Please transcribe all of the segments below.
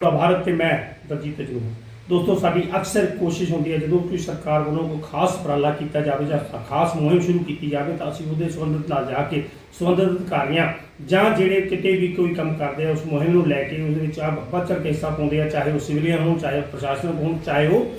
ਭਾਰਤ ਤੇ ਮੈਂ ਦਰਜੀਤ ਹਾਂ। ਦੋਸਤੋ, ਸਾਡੀ ਅਕਸਰ ਕੋਸ਼ਿਸ਼ ਹੁੰਦੀ ਹੈ, ਜਦੋਂ ਕੋਈ ਸਰਕਾਰ ਵੱਲੋਂ ਕੋਈ ਖਾਸ ਉਪਰਾਲਾ ਕੀਤਾ ਜਾਵੇ ਜਾਂ ਖਾਸ ਮੁਹਿੰਮ ਸ਼ੁਰੂ ਕੀਤੀ ਜਾਵੇ, ਤਾਂ ਅਸੀਂ ਉਹਦੇ ਸੰਬੰਧਿਤ ਨਾਲ ਜਾ ਕੇ ਸੰਬੰਧਿਤ ਅਧਿਕਾਰੀਆਂ ਜਾਂ ਜਿਹੜੇ ਕਿਤੇ ਵੀ ਕੋਈ ਕੰਮ ਕਰਦੇ ਆ, ਉਸ ਮੁਹਿੰਮ ਨੂੰ ਲੈ ਕੇ ਉਹਦੇ ਵਿੱਚ ਆ ਵੱਧ ਚੜ੍ਹ ਕੇ ਹਿੱਸਾ ਪਾਉਂਦੇ ਆ, ਚਾਹੇ ਉਹ ਸਿਵਲੀਅਨ ਹੋਣ, ਚਾਹੇ ਉਹ ਪ੍ਰਸ਼ਾਸਨਿਕ ਹੋਣ, ਚਾਹੇ ਉਹ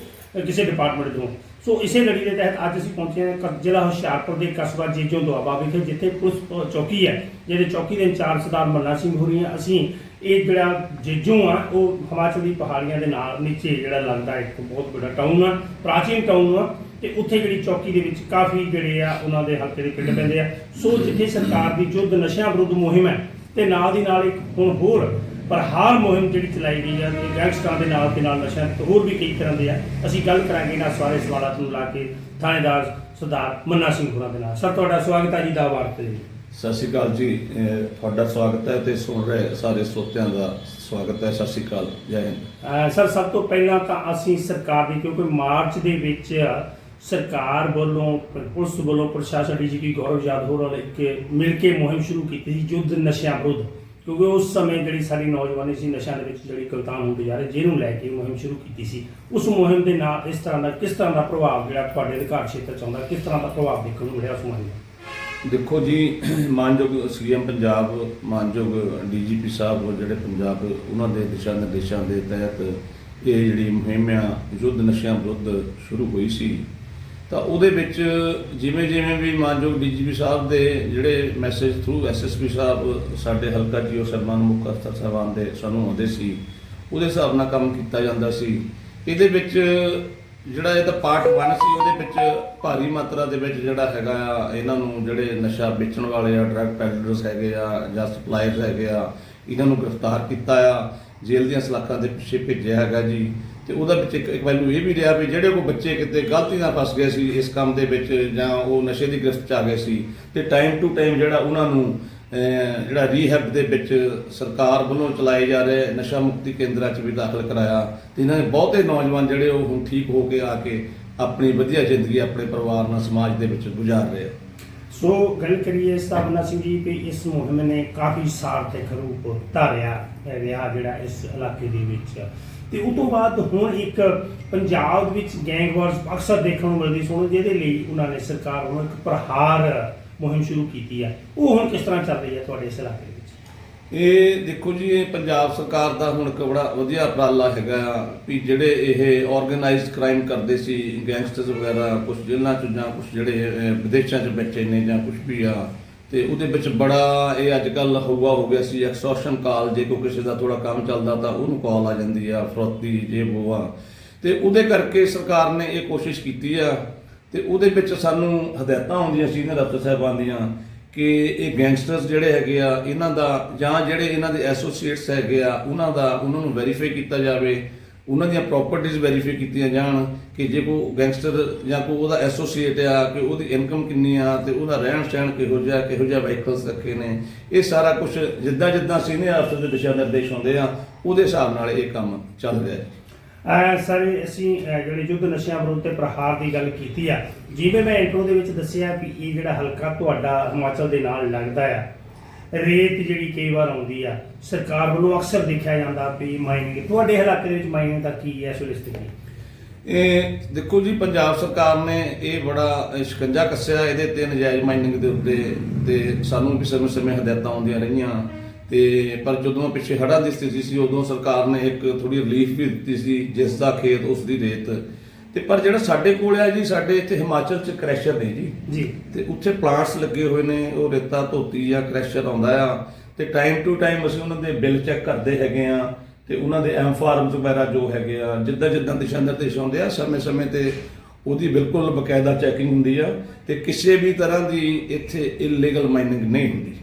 ਕਿਸੇ ਡਿਪਾਰਟਮੈਂਟ ਦੇ ਹੋਣ। ਸੋ ਇਸੇ ਲੜੀ ਦੇ ਤਹਿਤ ਅੱਜ ਅਸੀਂ ਪਹੁੰਚੇ ਹਾਂ ਕ- ਜ਼ਿਲ੍ਹਾ ਹੁਸ਼ਿਆਰਪੁਰ ਦੇ ਕਸਬਾ ਜੀਜੋ ਦੁਆਬਾ ਵਿਖੇ, ਜਿੱਥੇ ਪੁਲਿਸ ਚੌਕੀ ਹੈ, ਜਿਹਦੇ ਚੌਕੀ ਦੇ ਇੰਚਾਰਜ ਸਰਦਾਰ ਮੱਲਾ ਸਿੰਘ ਹੋ ਰਹੀ ਅਸੀਂ ਇਹ ਜਿਹੜਾ ਜੀਜੋ ਆ ਉਹ ਹਿਮਾਚਲ ਦੀ ਪਹਾੜੀਆਂ ਦੇ ਨਾਲ ਨੀਚੇ ਜਿਹੜਾ ਲੱਗਦਾ ਇੱਕ ਬਹੁਤ ਵੱਡਾ ਟਾਊਨ ਆ ਪ੍ਰਾਚੀਨ ਟਾਊਨ ਆ ਤੇ ਉੱਥੇ ਜਿਹੜੀ ਚੌਕੀ ਦੇ ਵਿੱਚ ਕਾਫੀ ਜਿਹੜੇ ਆ ਉਹਨਾਂ ਦੇ ਹਲਕੇ ਦੇ ਪਿੰਡ ਪੈਂਦੇ ਆ। ਸੋ ਜਿੱਥੇ ਸਰਕਾਰ ਦੀ ਯੁੱਧ ਨਸ਼ਿਆਂ ਵਿਰੁੱਧ ਮੁਹਿੰਮ ਹੈ ਤੇ ਨਾਲ ਦੀ ਨਾਲ ਇੱਕ ਹੁਣ ਹੋਰ ਪਰ ਹਾਰ ਮੁਹਿੰਮ ਜਿਹੜੀ ਚਲਾਈ ਗਈ ਹੈ ਤੇ ਗੈਂਗਸਟਰਾਂ ਦੇ ਨਾਲ ਤੇ ਨਾਲ ਨਸ਼ਿਆਂ ਤੇ ਹੋਰ ਵੀ ਕਈ ਤਰ੍ਹਾਂ ਦੇ ਆ। ਅਸੀਂ ਗੱਲ ਕਰਾਂਗੇ ਇਹਨਾਂ ਸਾਰੇ ਸਵਾਲਾਂ ਨੂੰ ਲਾ ਕੇ ਥਾਣੇਦਾਰ ਸਰਦਾਰ ਮੰਨਾ ਸਿੰਘ ਹੋਰਾਂ ਦੇ ਨਾਲ। ਸਰ ਤੁਹਾਡਾ ਸਵਾਗਤ ਹੈ ਜੀ ਦਾ ਵਾਰਤ ਸਤਿ ਸ਼੍ਰੀ ਅਕਾਲ ਜੀ ਤੁਹਾਡਾ ਸਵਾਗਤ ਹੈ ਤੇ ਸੁਣ ਰਹੇ ਸਾਰੇ ਸਰੋਤਿਆਂ ਦਾ ਸਵਾਗਤ ਹੈ। ਸਤਿ ਸ਼੍ਰੀ ਅਕਾਲ, ਜੈ ਹਿੰਦ। ਸਰ, ਸਭ ਤੋਂ ਪਹਿਲਾਂ ਤਾਂ ਅਸੀਂ ਸਰਕਾਰ ਦੀ, ਕਿਉਂਕਿ ਮਾਰਚ ਦੇ ਵਿੱਚ ਸਰਕਾਰ ਵੱਲੋਂ ਪ- ਪੁਲਿਸ ਵੱਲੋਂ ਪ੍ਰਸ਼ਾਸਨ ਡੀਜੀਪੀ ਗੌਰਵ ਯਾਦਵ ਹੋਰਾਂ ਨੇ ਇੱਕ ਮਿਲ ਕੇ ਮੁਹਿੰਮ ਸ਼ੁਰੂ ਕੀਤੀ ਸੀ, ਯੁੱਧ ਨਸ਼ਿਆਂ ਵਿਰੁੱਧ। ਕਿਉਂਕਿ ਉਸ ਸਮੇਂ ਜਿਹੜੀ ਸਾਡੀ ਨੌਜਵਾਨੀ ਸੀ, ਨਸ਼ਿਆਂ ਦੇ ਵਿੱਚ ਜਿਹੜੀ ਕਲਤਾਨ ਹੁੰਦੀ ਜਾ ਰਹੀ, ਜਿਹਨੂੰ ਲੈ ਕੇ ਮੁਹਿੰਮ ਸ਼ੁਰੂ ਕੀਤੀ ਸੀ। ਉਸ ਮੁਹਿੰਮ ਦੇ ਨਾਲ ਇਸ ਤਰ੍ਹਾਂ ਦਾ, ਕਿਸ ਤਰ੍ਹਾਂ ਦਾ ਪ੍ਰਭਾਵ ਜਿਹੜਾ ਤੁਹਾਡੇ ਅਧਿਕਾਰ ਖੇਤਰ ਚ ਆਉਂਦਾ, ਕਿਸ ਤਰ੍ਹਾਂ ਦਾ ਪ੍ਰਭਾਵ ਦੇਖਣ ਨੂੰ ਮਿਲਿਆ ਉਸ ਮੁਹਿੰਮ ਦਾ? ਦੇਖੋ ਜੀ, ਮਾਨਯੋਗ ਸੀਐਮ ਪੰਜਾਬ, ਮਾਨਯੋਗ ਡੀਜੀਪੀ ਸਾਹਿਬ ਜਿਹੜੇ ਪੰਜਾਬ, ਉਹਨਾਂ ਦੇ ਦਿਸ਼ਾ ਨਿਰਦੇਸ਼ਾਂ ਦੇ ਤਹਿਤ ਇਹ ਜਿਹੜੀ ਮੁਹਿੰਮ ਆ ਯੁੱਧ ਨਸ਼ਿਆਂ ਵਿਰੁੱਧ ਸ਼ੁਰੂ ਹੋਈ ਸੀ। ਤਾਂ ਉਹਦੇ ਵਿੱਚ ਜਿਵੇਂ ਜਿਵੇਂ ਵੀ ਮਾਨਯੋਗ ਡੀਜੀਪੀ ਸਾਹਿਬ ਦੇ ਜਿਹੜੇ ਮੈਸੇਜ ਥਰੂ ਐਸਐਸਪੀ ਸਾਹਿਬ ਸਾਡੇ ਹਲਕਾ ਜੀਓ ਸਰਮਾਨ ਮੁੱਖ ਅਫਸਰ ਸਾਹਿਬਾਨ ਦੇ ਸਾਨੂੰ ਆਉਂਦੇ ਸੀ, ਉਹਦੇ ਹਿਸਾਬ ਨਾਲ ਕੰਮ ਕੀਤਾ ਜਾਂਦਾ ਸੀ। ਇਹਦੇ ਵਿੱਚ ਜਿਹੜਾ ਇਹਦਾ ਪਾਰਟ 1 ਸੀ, ਉਹਦੇ ਵਿੱਚ ਭਾਰੀ ਮਾਤਰਾ ਦੇ ਵਿੱਚ ਜਿਹੜਾ ਹੈਗਾ ਆ, ਇਹਨਾਂ ਨੂੰ ਜਿਹੜੇ ਨਸ਼ਾ ਵੇਚਣ ਵਾਲੇ ਆ ਡਰੱਗ ਪੈਡਲਰਸ ਹੈਗੇ ਆ ਜਾਂ ਸਪਲਾਇਰਸ ਹੈਗੇ ਆ, ਇਹਨਾਂ ਨੂੰ ਗ੍ਰਿਫਤਾਰ ਕੀਤਾ ਆ, ਜੇਲ੍ਹ ਦੀਆਂ ਸਲਾਖਾਂ ਦੇ ਪਿੱਛੇ ਭੇਜਿਆ ਹੈਗਾ ਜੀ। ਤੇ ਉਹਦਾ ਵਿੱਚ ਇੱਕ ਇੱਕ ਵੈਲੂ ਇਹ ਵੀ ਰਿਹਾ ਵੀ ਜਿਹੜੇ ਕੋ ਬੱਚੇ ਕਿਤੇ ਗਲਤੀ ਨਾਲ ਫਸ ਗਏ ਸੀ ਇਸ ਕੰਮ ਦੇ ਵਿੱਚ ਜਾਂ ਉਹ ਨਸ਼ੇ ਦੀ ਗ੍ਰਿਫਤ ਚ ਆ ਗਏ ਸੀ, ਤੇ ਟਾਈਮ ਟੂ ਟਾਈਮ ਜਿਹੜਾ ਉਹਨਾਂ ਨੂੰ ਜਿਹੜਾ ਰੀਹੈਬ ਦੇ ਵਿੱਚ ਸਰਕਾਰ ਵੱਲੋਂ ਚਲਾਏ ਜਾ ਰਹੇ ਨਸ਼ਾ ਮੁਕਤੀ ਕੇਂਦਰਾਂ 'ਚ ਵੀ ਦਾਖਲ ਕਰਾਇਆ, ਤੇ ਇਹਨਾਂ ਦੇ ਬਹੁਤੇ ਨੌਜਵਾਨ ਜਿਹੜੇ ਉਹ ਹੁਣ ਠੀਕ ਹੋ ਕੇ ਆ ਕੇ ਆਪਣੀ ਵਧੀਆ ਜ਼ਿੰਦਗੀ ਆਪਣੇ ਪਰਿਵਾਰ ਨਾਲ ਸਮਾਜ ਦੇ ਵਿੱਚ ਗੁਜ਼ਾਰ ਰਹੇ ਆ। ਸੋ ਗੱਲ ਕਰੀਏ ਸਾਬਨਾ ਸਿੰਘ ਜੀ ਕਿ ਇਸ ਮੁਹਿੰਮ ਨੇ ਕਾਫੀ ਸਾਰਥਕ ਰੂਪ ਧਾਰਿਆ ਰਿਹਾ ਜਿਹੜਾ ਇਸ ਇਲਾਕੇ ਦੇ ਵਿੱਚ। ਤੇ ਉਸ ਤੋਂ ਬਾਅਦ ਹੁਣ ਇੱਕ ਪੰਜਾਬ ਵਿੱਚ ਗੈਂਗ ਵਾਰਸ ਅਕਸਰ ਦੇਖਣ ਨੂੰ ਮਿਲਦੀ, ਸੁਣੋ, ਜਿਹਦੇ ਲਈ ਉਹਨਾਂ ਨੇ ਸਰਕਾਰ ਵੱਲੋਂ ਇੱਕ ਪ੍ਰਹਾਰ ਮੁਹਿੰਮ ਸ਼ੁਰੂ ਕੀਤੀ ਆ। ਉਹ ਹੁਣ ਕਿਸ ਤਰ੍ਹਾਂ ਚੱਲ ਰਹੀ ਹੈ ਤੁਹਾਡੇ ਇਸ ਇਲਾਕੇ ਦੇ ਵਿੱਚ? ਇਹ ਦੇਖੋ ਜੀ ਇਹ ਪੰਜਾਬ ਸਰਕਾਰ ਦਾ ਹੁਣ ਇੱਕ ਬੜਾ ਵਧੀਆ ਉਪਰਾਲਾ ਹੈਗਾ ਆ ਵੀ ਜਿਹੜੇ ਇਹ ਆਰਗੇਨਾਈਜ਼ਡ ਕ੍ਰਾਈਮ ਕਰਦੇ ਸੀ ਗੈਂਗਸਟਰਸ ਵਗੈਰਾ ਕੁਝ ਜਿਨ੍ਹਾਂ ਚ ਜਾਂ ਕੁਝ ਜਿਹੜੇ ਅਹ, ਵਿਦੇਸ਼ਾਂ ਚ ਬੱਚੇ ਨੇ ਜਾਂ ਕੁਝ ਵੀ ਆ ਤੇ ਉਹਦੇ ਵਿੱਚ ਬੜਾ ਇਹ ਅੱਜ ਕੱਲ ਹਵਾ ਹੋ ਗਿਆ ਸੀ ਐਕਸਟੋਰਸ਼ਨ ਕਾਲ ਜੇ ਕੋਈ ਕਿਸੇ ਦਾ ਥੋੜਾ ਕੰਮ ਚੱਲਦਾ ਤਾਂ ਉਹਨੂੰ ਕਾਲ ਆ ਜਾਂਦੀ ਆ ਫਰੋਤੀ ਜੇ ਉਹ ਆ ਤੇ ਉਹਦੇ ਕਰਕੇ ਸਰਕਾਰ ਨੇ ਇਹ ਕੋਸ਼ਿਸ਼ ਕੀਤੀ ਆ ਤੇ ਉਹਦੇ ਵਿੱਚ ਸਾਨੂੰ ਹਦਾਇਤਾਂ ਆਉਂਦੀਆਂ ਸੀਨੀਅਰ ਅਫਸਰ ਸਾਹਿਬਾਨ ਦੀਆਂ, ਕਿ ਇਹ ਗੈਂਗਸਟਰਸ ਜਿਹੜੇ ਹੈਗੇ ਆ, ਇਹਨਾਂ ਦਾ ਜਾਂ ਜਿਹੜੇ ਇਹਨਾਂ ਦੇ ਐਸੋਸੀਏਟਸ ਹੈਗੇ ਆ, ਉਹਨਾਂ ਦਾ, ਉਹਨਾਂ ਨੂੰ ਵੈਰੀਫਾਈ ਕੀਤਾ ਜਾਵੇ, ਉਹਨਾਂ ਦੀਆਂ ਪ੍ਰਾਪਰਟੀਆਂ ਵੈਰੀਫਾਈ ਕੀਤੀਆਂ ਜਾਣ, ਕਿ ਜੇ ਕੋਈ ਗੈਂਗਸਟਰ ਜਾਂ ਕੋਈ ਉਹਦਾ ਐਸੋਸੀਏਟ ਆ, ਕਿ ਉਹਦੀ ਇਨਕਮ ਕਿੰਨੀ ਆ, ਤੇ ਉਹਦਾ ਰਹਿਣ ਸਹਿਣ ਕਿਹੋ ਜਿਹਾ ਕਿਹੋ ਜਿਹਾ ਵਹੀਕਲਸ ਰੱਖੇ ਨੇ, ਇਹ ਸਾਰਾ ਕੁਝ ਜਿੱਦਾਂ ਜਿੱਦਾਂ ਸੀਨੀਅਰ ਅਫਸਰ ਦੇ ਦਿਸ਼ਾ ਨਿਰਦੇਸ਼ ਹੁੰਦੇ ਆ, ਉਹਦੇ ਹਿਸਾਬ ਨਾਲ ਇਹ ਕੰਮ ਚੱਲ ਰਿਹਾ ਹੈ। ਸਰ ਅਸੀਂ ਜਿਹੜੇ ਯੁੱਧ ਨਸ਼ਿਆਂ ਵਿਰੁੱਧ ਤੇ ਪ੍ਰਹਾਰ ਦੀ ਗੱਲ ਕੀਤੀ ਆ, ਜਿਵੇਂ ਮੈਂ ਇੰਟਰੋ ਦੇ ਵਿੱਚ ਦੱਸਿਆ ਵੀ ਇਹ ਜਿਹੜਾ ਹਲਕਾ ਤੁਹਾਡਾ ਹਿਮਾਚਲ ਦੇ ਨਾਲ ਲੱਗਦਾ ਆ, ਰੇਤ ਜਿਹੜੀ ਕਈ ਵਾਰ ਆਉਂਦੀ ਆ, ਸਰਕਾਰ ਵੱਲੋਂ ਅਕਸਰ ਦੇਖਿਆ ਜਾਂਦਾ ਵੀ ਮਾਈਨਿੰਗ ਤੁਹਾਡੇ ਇਲਾਕੇ ਦੇ ਵਿੱਚ ਮਾਈਨਿੰਗ ਦਾ ਕੀ ਹੈ ਇਸ ਵੇਲੇ ਸਥਿਤੀ ਇਹ ਦੇਖੋ ਜੀ, ਪੰਜਾਬ ਸਰਕਾਰ ਨੇ ਇਹ ਬੜਾ ਸ਼ਿਕੰਜਾ ਕੱਸਿਆ, ਇਹਦੇ ਤੇ ਨਜਾਇਜ਼ ਮਾਈਨਿੰਗ ਦੇ ਉੱਤੇ ਤੇ ਸਾਨੂੰ ਵੀ ਸਮੇਂ ਸਮੇਂ ਹਦਾਇਤਾਂ ਆਉਂਦੀਆਂ ਰਹੀਆਂ। ਤੇ ਪਰ ਜਦੋਂ ਪਿੱਛੇ ਹੜ੍ਹਾਂ ਦੀ ਸਥਿਤੀ ਸੀ ਉਦੋਂ ਸਰਕਾਰ ਨੇ ਇੱਕ ਥੋੜੀ ਰਿਲੀਫ ਵੀ ਦਿੱਤੀ ਸੀ ਜਿਸ ਦਾ ਖੇਤ ਉਸ ਦੀ ਰੇਤ। ਤੇ ਪਰ ਜਿਹੜਾ ਸਾਡੇ ਕੋਲ ਆ ਜੀ ਸਾਡੇ ਇੱਥੇ ਹਿਮਾਚਲ ਚ ਕ੍ਰੈਸ਼ਰ ਨੇ ਜੀ। ਜੀ। ਤੇ ਉੱਥੇ ਪਲਾਂਟਸ ਲੱਗੇ ਹੋਏ ਨੇ ਉਹ ਰੇਤਾ ਧੋਤੀ ਜਾਂ ਕ੍ਰੈਸ਼ਰ ਆਉਂਦਾ ਆ। ਤੇ ਟਾਈਮ ਟੂ ਟਾਈਮ ਅਸੀਂ ਉਹਨਾਂ ਦੇ ਬਿੱਲ ਚੈੱਕ ਕਰਦੇ ਹੈਗੇ ਆ ਤੇ ਉਹਨਾਂ ਦੇ ਐਮ ਫਾਰਮਸ ਵਗੈਰਾ ਜੋ ਹੈਗੇ ਆ ਜਿੱਦਾਂ ਜਿੱਦਾਂ ਦਿਸ਼ਾ ਨਿਰਦੇਸ਼ ਆਉਂਦੇ ਆ ਸਮੇਂ-ਸਮੇਂ ਤੇ ਉਹਦੀ ਬਿਲਕੁਲ ਬਕਾਇਦਾ ਚੈਕਿੰਗ ਹੁੰਦੀ ਆ। ਤੇ ਕਿਸੇ ਵੀ ਤਰ੍ਹਾਂ ਦੀ ਇੱਥੇ ਇਲੀਗਲ ਮਾਈਨਿੰਗ ਨਹੀਂ ਹੁੰਦੀ।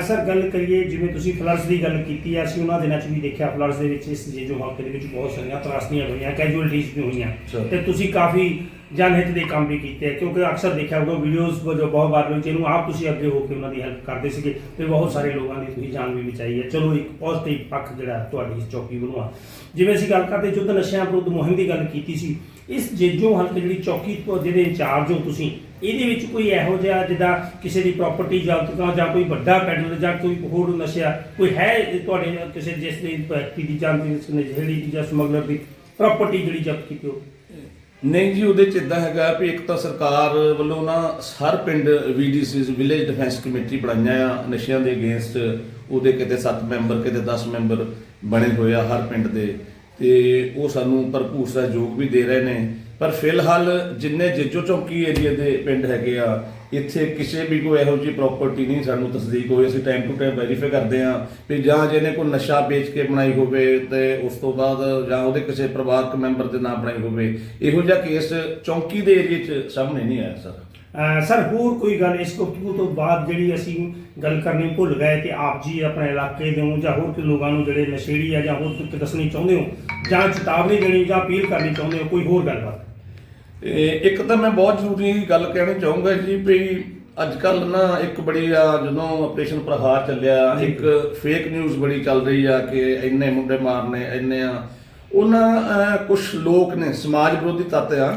ਸਰ ਗੱਲ ਕਰੀਏ ਜਿਵੇਂ ਤੁਸੀਂ ਫਲੱਡਸ ਦੀ ਗੱਲ ਕੀਤੀ ਆ ਅਸੀਂ ਉਹਨਾਂ ਦਿਨਾਂ 'ਚ ਵੀ ਦੇਖਿਆ ਫਲੱਡਸ ਦੇ ਵਿੱਚ ਇਸ ਜੇ ਜੋ ਹਲਕੇ ਦੇ ਵਿੱਚ ਬਹੁਤ ਸਾਰੀਆਂ ਤਰਾਸਦੀਆਂ ਹੋਈਆਂ ਕੈਜੂਅਲਟੀਜ਼ ਵੀ ਹੋਈਆਂ. ਤੇ ਤੁਸੀਂ ਕਾਫੀ ਜਨਹਿਤ ਦੇ ਕੰਮ ਵੀ ਕੀਤੇ ਕਿਉਂਕਿ ਅਕਸਰ ਦੇਖਿਆ ਹੋਊਗਾ ਵੀਡੀਓਜ਼ ਵਜੋਂ ਬਹੁਤ ਵਾਰ ਵਿੱਚ ਇਹਨੂੰ ਆਪ ਤੁਸੀਂ ਅੱਗੇ ਹੋ ਕੇ ਉਹਨਾਂ ਦੀ ਹੈਲਪ ਕਰਦੇ ਸੀਗੇ ਤੇ ਬਹੁਤ ਸਾਰੇ ਲੋਕਾਂ ਦੀ ਤੁਸੀਂ ਜਾਨ ਵੀ ਬਚਾਈ ਹੈ। ਚਲੋ ਇੱਕ ਪੋਜ਼ਿਟਿਵ ਪੱਖ ਜਿਹੜਾ ਤੁਹਾਡੀ ਇਸ ਚੌਕੀ ਵੱਲੋਂ ਆ। ਜਿਵੇਂ ਅਸੀਂ ਗੱਲ ਕਰਦੇ ਯੁੱਧ ਨਸ਼ਿਆਂ ਵਿਰੁੱਧ ਮੁਹਿੰਮ ਦੀ ਗੱਲ ਕੀਤੀ ਸੀ ਇਸ ਜੇਜੋ ਹਲਕੇ ਜਿਹੜੀ ਚੌਕੀ ਤੋਂ ਜਿਹਦੇ ਇੰਚਾਰਜ ਹੋ ਤੁਸੀਂ, ਇਹਦੇ ਵਿੱਚ ਕੋਈ ਇਹੋ ਜਿਹਾ ਜਿੱਦਾਂ ਕਿਸੇ ਦੀ ਪ੍ਰਾਪਰਟੀ ਜ਼ਬਤ ਜਾਂ ਕੋਈ ਵੱਡਾ ਪੈਡਲਰ ਜਾਂ ਕੋਈ ਹੋਰ ਨਸ਼ਾ ਕੋਈ ਹੈ ਤੁਹਾਡੇ ਕਿਸੇ ਜਿਸ ਦੀ ਵਿਅਕਤੀ ਦੀ ਜਾਂ ਕਿਸੇ ਨੇ ਜਿਹੜੀ ਜਾਂ ਸਮਗਲਰ ਦੀ ਪ੍ਰਾਪਰਟੀ ਜਿਹੜੀ ਜ਼ਬਤ ਕੀਤੀ ਹੋ ਨਹੀਂ ਜੀ, ਉਹਦੇ ਚ ਇਦਾਂ ਹੈਗਾ ਵੀ ਇੱਕ ਤਾਂ ਸਰਕਾਰ ਵੱਲੋਂ ਨਾ ਹਰ ਪਿੰਡ ਵੀਡੀਸੀਜ਼ ਵਿਲੇਜ ਡਿਫੈਂਸ ਕਮੇਟੀ ਬਣਾਈਆਂ ਆ, ਨਸ਼ਿਆਂ ਦੇ ਅਗੇਂਸਟ ਉਹਦੇ ਕਿਤੇ 7 ਮੈਂਬਰ ਕਿਤੇ 10 ਮੈਂਬਰ ਬਣੇ ਹੋਏ ਆ ਹਰ ਪਿੰਡ ਦੇ। ਤੇ ਉਹ ਸਾਨੂੰ ਭਰਪੂਰ ਸਹਿਯੋਗ ਵੀ ਦੇ ਰਹੇ ਨੇ। ਪਰ ਫਿਲਹਾਲ ਜਿੰਨੇ ਜੇਜੋ ਚੌਂਕੀ ਏਰੀਆ ਦੇ ਪਿੰਡ ਹੈਗੇ ਆ, ਇੱਥੇ ਕਿਸੇ ਵੀ ਕੋਈ ਇਹੋ ਜਿਹੀ ਪ੍ਰਾਪਰਟੀ ਨਹੀਂ ਸਾਨੂੰ ਤਸਦੀਕ ਹੋਈ। ਅਸੀਂ ਟਾਈਮ ਟੂ ਟਾਈਮ ਵੈਰੀਫਾਈ ਕਰਦੇ ਆ ਵੀ ਜਾਂ ਜਿਹਨੇ ਕੋਈ ਨਸ਼ਾ ਵੇਚ ਕੇ ਬਣਾਈ ਹੋਵੇ ਤੇ ਉਸ ਤੋਂ ਬਾਅਦ ਜਾਂ ਉਹਦੇ ਕਿਸੇ ਪਰਿਵਾਰਕ ਮੈਂਬਰ ਦੇ ਨਾਂ ਬਣਾਈ ਹੋਵੇ। ਇਹੋ ਜਿਹਾ ਕੇਸ ਚੌਂਕੀ ਦੇ ਏਰੀਆ 'ਚ ਸਾਹਮਣੇ ਨਹੀਂ ਆਇਆ ਸਰ ਸਰ ਹੋਰ ਕੋਈ ਗੱਲ ਇਸ ਗੁਫ਼ਤਗੂ ਤੋਂ ਬਾਅਦ ਜਿਹੜੀ ਅਸੀਂ ਗੱਲ ਕਰਨੀ ਭੁੱਲ ਗਏ ਤੇ ਆਪ ਜੀ ਆਪਣੇ ਇਲਾਕੇ ਦੇ ਹੋ ਜਾਂ ਹੋਰ ਕੋਈ ਲੋਕਾਂ ਨੂੰ ਜਿਹੜੇ ਨਸ਼ੇੜੀ ਆ ਜਾਂ ਹੋਰ ਕੁਝ ਦੱਸਣੀ ਚਾਹੁੰਦੇ ਹੋ ਜਾਂ ਚੇਤਾਵਨੀ ਦੇਣੀ ਜਾਂ ਅਪੀਲ ਕਰਨੀ ਚਾਹੁੰਦੇ ਹੋ ਕੋਈ ਹੋਰ ਗੱਲਬਾਤ? ਇੱਕ ਤਾਂ ਮੈਂ ਬਹੁਤ ਜ਼ਰੂਰੀ ਗੱਲ ਕਹਿਣੀ ਚਾਹੂੰਗਾ ਜੀ ਵੀ ਅੱਜ ਕੱਲ ਨਾ ਇੱਕ ਬੜੀ ਆ ਜਦੋਂ ਆਪਰੇਸ਼ਨ ਪ੍ਰਹਾਰ ਚੱਲਿਆ ਇੱਕ ਫੇਕ ਨਿਊਜ਼ ਬੜੀ ਚੱਲ ਰਹੀ ਆ ਕਿ ਇੰਨੇ ਮੁੰਡੇ ਮਾਰਨੇ ਇੰਨੇ ਆ। ਉਹਨਾਂ ਕੁਝ ਲੋਕ ਨੇ ਸਮਾਜ ਵਿਰੋਧੀ ਤੱਤ ਆ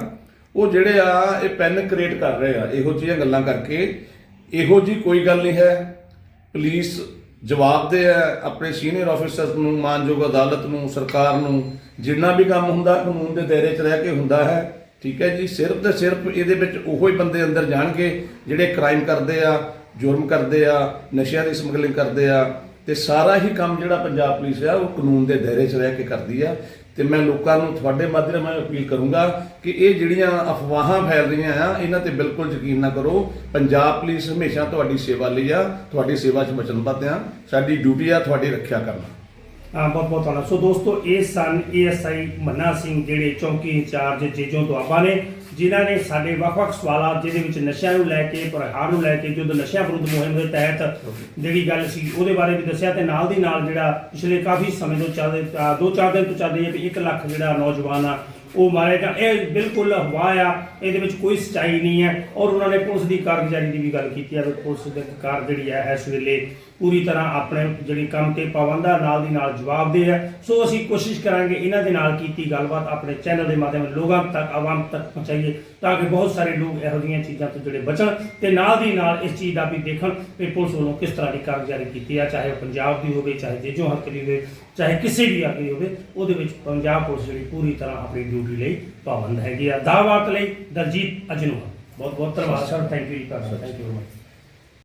ਉਹ ਜਿਹੜੇ ਆ, ਇਹ ਪੈਨ ਕ੍ਰੀਏਟ ਕਰ ਰਹੇ ਆ, ਇਹੋ ਜਿਹੀਆਂ ਗੱਲਾਂ ਕਰਕੇ। ਇਹੋ ਜੀ ਕੋਈ ਗੱਲ ਨਹੀਂ ਹੈ। ਪੁਲਿਸ ਜਵਾਬਦੇਹ ਹੈ, ਆਪਣੇ ਸੀਨੀਅਰ ਆਫੀਸਰਸ ਨੂੰ, ਮਾਨਯੋਗ ਅਦਾਲਤ ਨੂੰ, ਸਰਕਾਰ ਨੂੰ, ਜਿੰਨਾ ਵੀ ਕੰਮ ਹੁੰਦਾ, ਕਾਨੂੰਨ ਦੇ ਦਾਇਰੇ 'ਚ ਰਹਿ ਕੇ ਹੁੰਦਾ ਹੈ। ਠੀਕ ਹੈ ਜੀ, ਸਿਰਫ ਤੇ ਸਿਰਫ ਇਹਦੇ ਵਿੱਚ ਉਹੋ ਹੀ ਬੰਦੇ ਅੰਦਰ ਜਾਣਗੇ, ਜਿਹੜੇ ਕ੍ਰਾਈਮ ਕਰਦੇ ਆ, ਜੁਰਮ ਕਰਦੇ ਆ, ਨਸ਼ਿਆਂ ਦੀ ਸਮਗਲਿੰਗ ਕਰਦੇ ਆ। ਤੇ ਸਾਰਾ ਹੀ ਕੰਮ ਜਿਹੜਾ ਪੰਜਾਬ ਪੁਲਿਸ ਆ, ਉਹ ਕਾਨੂੰਨ ਦੇ ਦਾਇਰੇ 'ਚ ਰਹਿ ਕੇ ਕਰਦੀ ਆ। ਤੇ ਮੈਂ ਲੋਕਾਂ ਨੂੰ ਤੁਹਾਡੇ ਮਾਧਿਅਮ ਨਾਲ ਅਪੀਲ ਕਰੂੰਗਾ ਕਿ ਇਹ ਜਿਹੜੀਆਂ ਅਫਵਾਹਾਂ ਫੈਲ ਰਹੀਆਂ ਆ, ਇਹਨਾਂ ਤੇ ਬਿਲਕੁਲ ਯਕੀਨ ਨਾ ਕਰੋ। ਪੰਜਾਬ ਪੁਲਿਸ ਹਮੇਸ਼ਾ ਤੁਹਾਡੀ ਸੇਵਾ ਲਈ ਆ, ਤੁਹਾਡੀ ਸੇਵਾ 'ਚ ਵਚਨਬੱਧ ਆ। ਸਾਡੀ ਡਿਊਟੀ ਆ ਤੁਹਾਡੀ ਰੱਖਿਆ ਕਰਨਾ। ਹਾਂ, ਬਹੁਤ ਬਹੁਤ ਧੰਨਵਾਦ। ਸੋ ਦੋਸਤੋ, ਇਹ ਸਨ ਏਐਸਆਈ ਮੰਨਾ ਸਿੰਘ, ਜਿਹੜੇ ਚੌਂਕੀ ਇੰਚਾਰਜ ਜੇਜੋਂ ਦੁਆਬਾ ਨੇ। ਜਿਨ੍ਹਾਂ ਨੇ ਸਾਡੇ ਵੱਖ-ਵੱਖ ਸਵਾਲਾਂ ਜਿਹਦੇ ਵਿੱਚ ਨਸ਼ਿਆਂ ਨੂੰ ਲੈ ਕੇ ਪ੍ਰਹਾਰ ਨੂੰ ਲੈ ਕੇ ਜਦੋਂ ਨਸ਼ਿਆਂ ਵਿਰੁੱਧ ਮੁਹਿੰਮ ਦੇ ਤਹਿਤ ਜਿਹੜੀ ਗੱਲ ਸੀ ਉਹਦੇ ਬਾਰੇ ਵੀ ਦੱਸਿਆ ਤੇ ਨਾਲ ਦੀ ਨਾਲ ਜਿਹੜਾ ਪਿਛਲੇ ਕਾਫੀ ਸਮੇਂ ਤੋਂ ਚੱਲਦੇ ਅ, ਦੋ ਚਾਰ ਦਿਨ ਤੋਂ ਚੱਲ ਰਹੀ ਹੈ ਵੀ 1 ਲੱਖ ਜਿਹੜਾ ਨੌਜਵਾਨ ਆ ਉਹ ਮਾਰੇ ਤਾਂ ਇਹ ਬਿਲਕੁਲ ਅਫਵਾਹ ਆ ਇਹਦੇ ਵਿੱਚ ਕੋਈ ਸਚਾਈ ਨਹੀਂ ਹੈ। ਔਰ ਉਹਨਾਂ ਨੇ ਪੁਲਿਸ ਦੀ ਕਾਰਗੁਜ਼ਾਰੀ ਦੀ ਵੀ ਗੱਲ ਕੀਤੀ ਹੈ, ਵੀ ਪੁਲਿਸ ਦੀ ਕਾਰ ਜਿਹੜੀ ਹੈ, ਇਸ ਵੇਲੇ ਪੂਰੀ ਤਰ੍ਹਾਂ ਆਪਣੇ ਜਿਹੜੀ ਕੰਮ ਤੇ ਪਾਬੰਦਾ ਨਾਲ ਦੀ ਨਾਲ ਜਵਾਬਦੇਹ ਹੈ। ਸੋ ਅਸੀਂ ਕੋਸ਼ਿਸ਼ ਕਰਾਂਗੇ ਇਹਨਾਂ ਦੇ ਨਾਲ ਕੀਤੀ ਗੱਲਬਾਤ, ਆਪਣੇ ਚੈਨਲ ਦੇ ਮਾਧਿਅਮ ਲੋਕਾਂ ਤੱਕ, ਆਵਾਮ ਤੱਕ ਪਹੁੰਚਾਈਏ, ਤਾਂ ਕਿ ਬਹੁਤ ਸਾਰੇ ਲੋਕ ਇਹੋ ਜਿਹੀਆਂ ਚੀਜ਼ਾਂ ਤੋਂ ਜਿਹੜੇ ਬਚਣ ਤੇ ਨਾਲ ਦੀ ਨਾਲ ਇਸ ਚੀਜ਼ ਦਾ ਵੀ ਦੇਖਣ ਕਿ ਪੁਲਿਸ ਵੱਲੋਂ ਕਿਸ ਤਰ੍ਹਾਂ ਦੀ ਕਾਰਗੁਜ਼ਾਰੀ ਕੀਤੀ ਆ, ਚਾਹੇ ਉਹ ਪੰਜਾਬ ਦੀ ਹੋਵੇ, ਚਾਹੇ ਜੇਜੋ ਹਲਕੇ ਦੀ ਹੋਵੇ, ਚਾਹੇ ਕਿਸੇ ਵੀ ਹਲਕੇ ਦੀ ਹੋਵੇ, ਉਹਦੇ ਵਿੱਚ ਪੰਜਾਬ ਪੁਲਿਸ ਜਿਹੜੀ ਪੂਰੀ ਤਰ੍ਹਾਂ ਆਪਣੀ ਡਿਊਟੀ ਲਈ ਪਾਬੰਦ ਹੈਗੀ ਆ। ਦਾਅਵਾਤ ਲਈ ਦਲਜੀਤ ਅਜਨੂ ਬਹੁਤ ਬਹੁਤ ਧੰਨਵਾਦ ਸਰ ਥੈਂਕ ਯੂ ਜੀ ਤੁਹਾਡਾ ਥੈਂਕ ਯੂ